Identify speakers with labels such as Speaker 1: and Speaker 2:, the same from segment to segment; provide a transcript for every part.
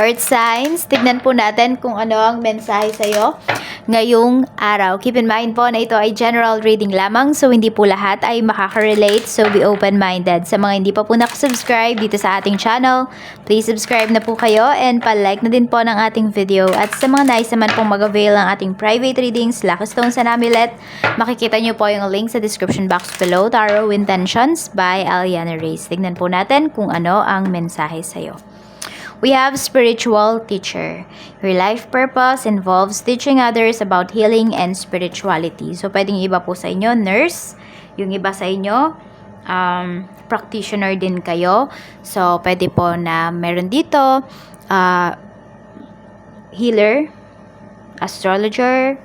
Speaker 1: Earth signs, tignan po natin kung ano ang mensahe sa'yo ngayong araw. Keep in mind po na ito ay general reading lamang so hindi po lahat ay makaka-relate so be open-minded. Sa mga hindi pa po nakasubscribe dito sa ating channel, please subscribe na po kayo and pa-like na din po ng ating video. At sa mga nais naman pong mag-avail ng ating private readings, Lucky Stones and Amulet, makikita nyo po yung link sa description box below, Tarot Intentions by Aliana Reyes. Tignan po natin kung ano ang mensahe sa'yo. We have spiritual teacher. Your life purpose involves teaching others about healing and spirituality. So, pwedeng iba po sa inyo, nurse. Yung iba sa inyo, um, practitioner din kayo. So, pwede po na meron dito, uh, healer, astrologer,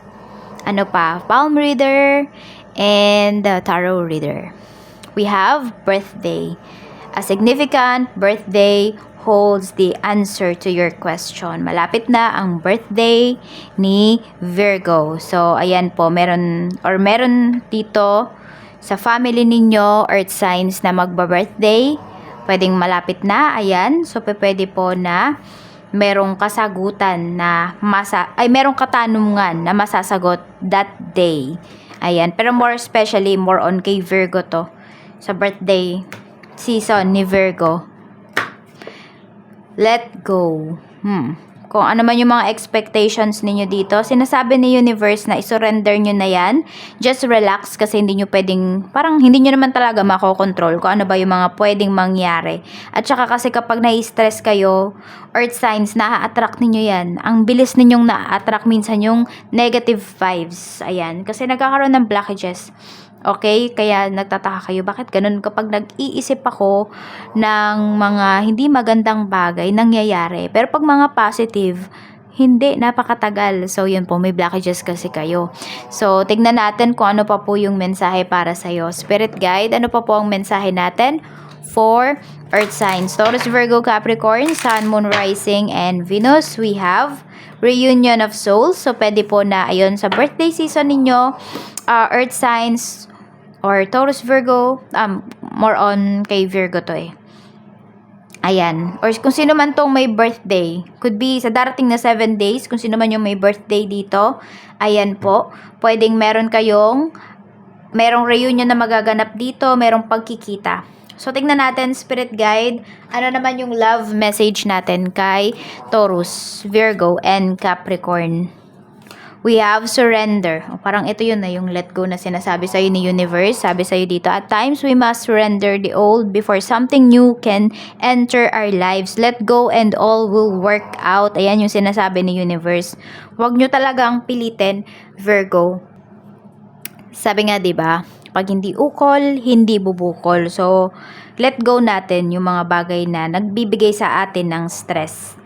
Speaker 1: ano pa, palm reader, and uh, tarot reader. We have birthday. A significant birthday holds the answer to your question. Malapit na ang birthday ni Virgo. So, ayan po, meron, or meron dito sa family ninyo, earth signs na magba-birthday. Pwedeng malapit na, ayan. So, pwede po na merong kasagutan na masa ay merong katanungan na masasagot that day. Ayan, pero more especially more on kay Virgo to sa birthday season ni Virgo. Let go. Hmm. Kung ano man yung mga expectations ninyo dito, sinasabi ni universe na isurrender nyo na yan. Just relax kasi hindi nyo pwedeng, parang hindi nyo naman talaga makokontrol kung ano ba yung mga pwedeng mangyari. At saka kasi kapag nai-stress kayo, earth signs, na-attract ninyo yan. Ang bilis ninyong na-attract minsan yung negative vibes. Ayan. Kasi nagkakaroon ng blockages. Okay? Kaya nagtataka kayo, bakit ganun kapag nag-iisip ako ng mga hindi magandang bagay nangyayari. Pero pag mga positive, hindi, napakatagal. So, yun po, may blockages kasi kayo. So, tignan natin kung ano pa po yung mensahe para sa'yo. Spirit Guide, ano pa po ang mensahe natin? For Earth signs, Taurus, Virgo, Capricorn, Sun, Moon, Rising, and Venus, we have reunion of souls. So, pwede po na, ayun, sa birthday season ninyo, uh, Earth signs, or Taurus, Virgo, um, more on kay Virgo to eh. Ayan. Or kung sino man tong may birthday, could be sa darating na 7 days, kung sino man yung may birthday dito, ayan po, pwedeng meron kayong, merong reunion na magaganap dito, merong pagkikita. So, tignan natin, Spirit Guide, ano naman yung love message natin kay Taurus, Virgo, and Capricorn. We have surrender. Parang ito yun na yung let go na sinasabi sa'yo ni universe. Sabi sa'yo dito, at times we must surrender the old before something new can enter our lives. Let go and all will work out. Ayan yung sinasabi ni universe. Huwag nyo talagang pilitin, Virgo. Sabi nga, 'di ba? Pag hindi ukol, hindi bubukol. So, let go natin yung mga bagay na nagbibigay sa atin ng stress.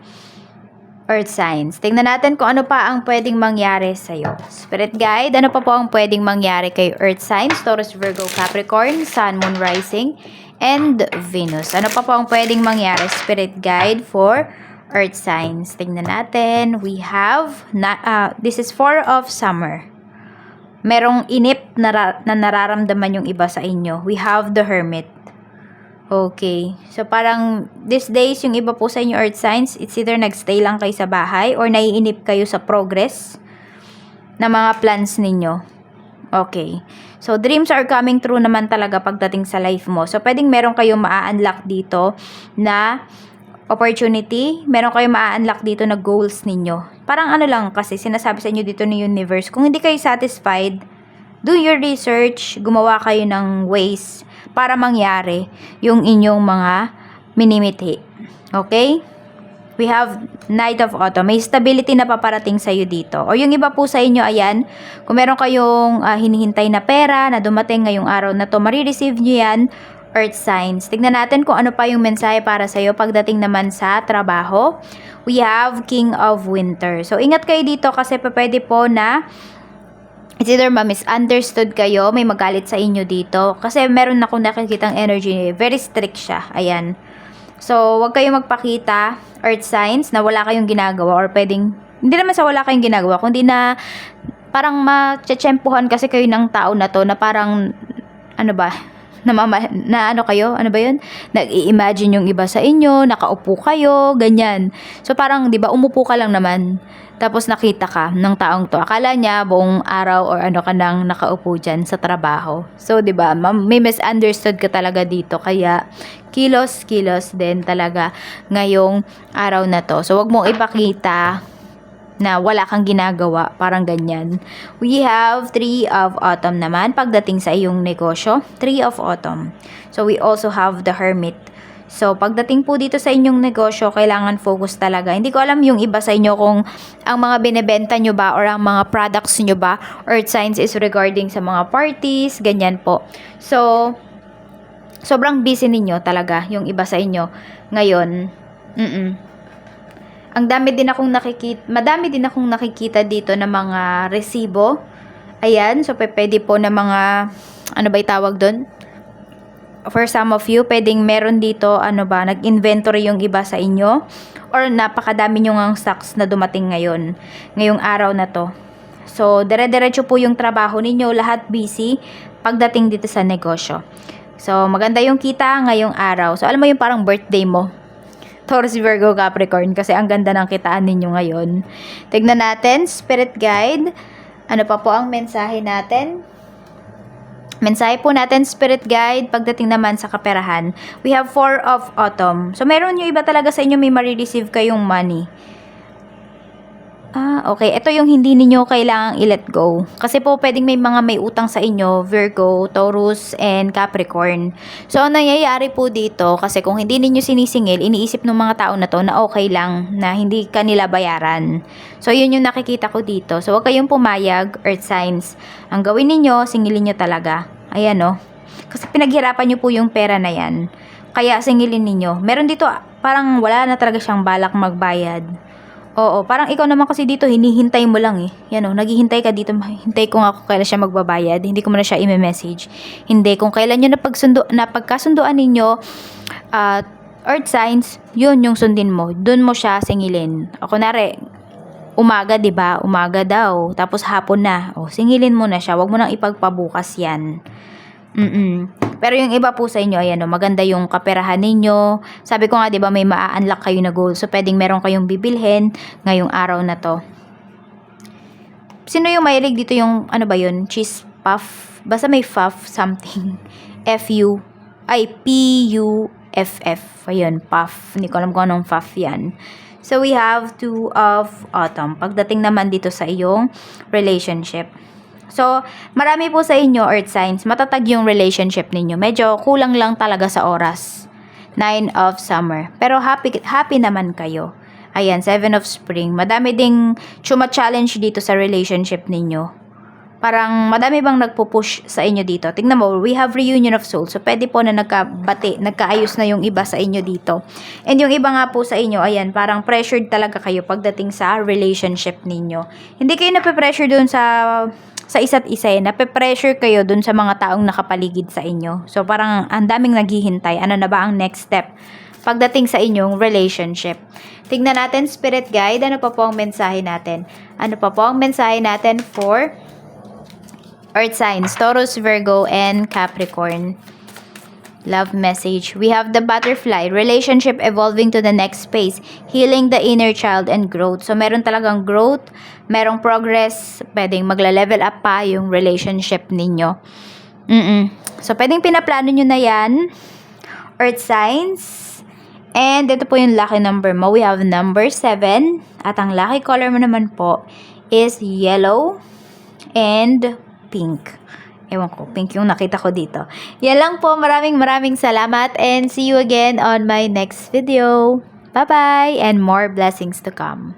Speaker 1: Earth signs. Tingnan natin kung ano pa ang pwedeng mangyari sa iyo. Spirit guide, ano pa po ang pwedeng mangyari kay Earth signs? Taurus, Virgo, Capricorn, Sun, Moon, Rising, and Venus. Ano pa po ang pwedeng mangyari? Spirit guide for Earth signs. Tingnan natin. We have, na, uh, this is four of summer merong inip na, na nararamdaman yung iba sa inyo. We have the hermit. Okay. So, parang these days, yung iba po sa inyo earth signs, it's either nagstay lang kayo sa bahay or naiinip kayo sa progress na mga plans ninyo. Okay. So, dreams are coming true naman talaga pagdating sa life mo. So, pwedeng meron kayong maa-unlock dito na opportunity, meron kayong maa-unlock dito na goals ninyo. Parang ano lang kasi sinasabi sa inyo dito ni universe, kung hindi kayo satisfied, do your research, gumawa kayo ng ways para mangyari yung inyong mga minimithi. Okay? We have Night of Autumn. May stability na paparating sa iyo dito. O yung iba po sa inyo, ayan, kung meron kayong ah, hinihintay na pera na dumating ngayong araw na to, marireceive nyo yan, Earth signs. Tignan natin kung ano pa yung mensahe para sa iyo pagdating naman sa trabaho. We have King of Winter. So, ingat kayo dito kasi pwede po na It's either ma-misunderstood kayo, may magalit sa inyo dito. Kasi meron akong nakikitang energy, very strict siya. Ayan. So, wag kayong magpakita, earth signs, na wala kayong ginagawa or pwedeng, hindi naman sa wala kayong ginagawa, kundi na parang ma-tsempuhan kasi kayo ng tao na to na parang, ano ba, namama, na ano kayo, ano ba yun? Nag-i-imagine yung iba sa inyo, nakaupo kayo, ganyan. So parang, di ba, umupo ka lang naman. Tapos nakita ka ng taong to. Akala niya buong araw or ano ka nang nakaupo dyan sa trabaho. So, di ba, ma- may misunderstood ka talaga dito. Kaya, kilos-kilos din talaga ngayong araw na to. So, wag mong ipakita na wala kang ginagawa, parang ganyan. We have Three of Autumn naman pagdating sa iyong negosyo. Three of Autumn. So, we also have the Hermit. So, pagdating po dito sa inyong negosyo, kailangan focus talaga. Hindi ko alam yung iba sa inyo kung ang mga binebenta nyo ba or ang mga products nyo ba earth signs is regarding sa mga parties, ganyan po. So, sobrang busy ninyo talaga yung iba sa inyo ngayon. Mm-mm. Ang dami din akong nakikita, madami din akong nakikita dito na mga resibo. Ayan, so pwede po na mga, ano ba tawag doon? For some of you, pwedeng meron dito, ano ba, nag-inventory yung iba sa inyo. Or napakadami nyo ngang stocks na dumating ngayon, ngayong araw na to. So, dire-diretso po yung trabaho ninyo, lahat busy pagdating dito sa negosyo. So, maganda yung kita ngayong araw. So, alam mo yung parang birthday mo. Taurus, Virgo, Capricorn kasi ang ganda ng kitaan ninyo ngayon. Tignan natin, Spirit Guide. Ano pa po ang mensahe natin? Mensahe po natin, Spirit Guide, pagdating naman sa kaperahan. We have Four of Autumn. So, meron yung iba talaga sa inyo may marireceive kayong money. Ah, okay. Ito yung hindi ninyo kailangang i-let go. Kasi po, pwedeng may mga may utang sa inyo, Virgo, Taurus, and Capricorn. So, ang nangyayari po dito, kasi kung hindi ninyo sinisingil, iniisip ng mga tao na to na okay lang, na hindi kanila bayaran. So, yun yung nakikita ko dito. So, huwag kayong pumayag, earth signs. Ang gawin ninyo, singilin nyo talaga. Ayan, no? Kasi pinaghirapan nyo po yung pera na yan. Kaya, singilin ninyo. Meron dito, parang wala na talaga siyang balak magbayad. Oo, parang ikaw naman kasi dito, hinihintay mo lang eh. Yan o, naghihintay ka dito, hintay ko nga kung kailan siya magbabayad. Hindi ko muna siya i-message. Hindi, kung kailan nyo napagsundo, napagkasunduan ninyo, at earth signs, yun yung sundin mo. Doon mo siya singilin. O kunwari, umaga, 'di ba? Umaga daw, tapos hapon na. O singilin mo na siya. Wag mo nang ipagpabukas 'yan. Mm. Pero yung iba po sa inyo, ayan o, maganda yung kaperahan ninyo. Sabi ko nga, di ba, may maa-unlock kayo na goal. So, pwedeng meron kayong bibilhin ngayong araw na to. Sino yung mahilig dito yung, ano ba yun, cheese puff? Basta may puff something. F-U, ay, P-U-F-F. Ayun, puff. Hindi ko alam kung anong puff yan. So, we have two of autumn. Pagdating naman dito sa iyong relationship. So, marami po sa inyo, earth signs, matatag yung relationship ninyo. Medyo kulang lang talaga sa oras. Nine of summer. Pero happy, happy naman kayo. Ayan, seven of spring. Madami ding chuma-challenge dito sa relationship ninyo. Parang madami bang nagpo-push sa inyo dito. Tingnan mo, we have reunion of souls. So, pwede po na nagkabati, nagkaayos na yung iba sa inyo dito. And yung iba nga po sa inyo, ayan, parang pressured talaga kayo pagdating sa relationship ninyo. Hindi kayo nape-pressure dun sa sa isa't isa eh, nape-pressure kayo dun sa mga taong nakapaligid sa inyo. So, parang ang daming naghihintay. Ano na ba ang next step? Pagdating sa inyong relationship. Tingnan natin, Spirit Guide, ano pa po ang mensahe natin? Ano pa po ang mensahe natin for Earth signs, Taurus, Virgo, and Capricorn. Love message. We have the butterfly. Relationship evolving to the next phase. Healing the inner child and growth. So, meron talagang growth, merong progress, pwedeng magla-level up pa yung relationship ninyo. Mm-mm. So, pwedeng pinaplano nyo na yan. Earth signs. And ito po yung lucky number mo. We have number 7. At ang lucky color mo naman po is yellow and pink. Ewan ko, pink yung nakita ko dito. Yan lang po. Maraming maraming salamat and see you again on my next video. Bye-bye and more blessings to come.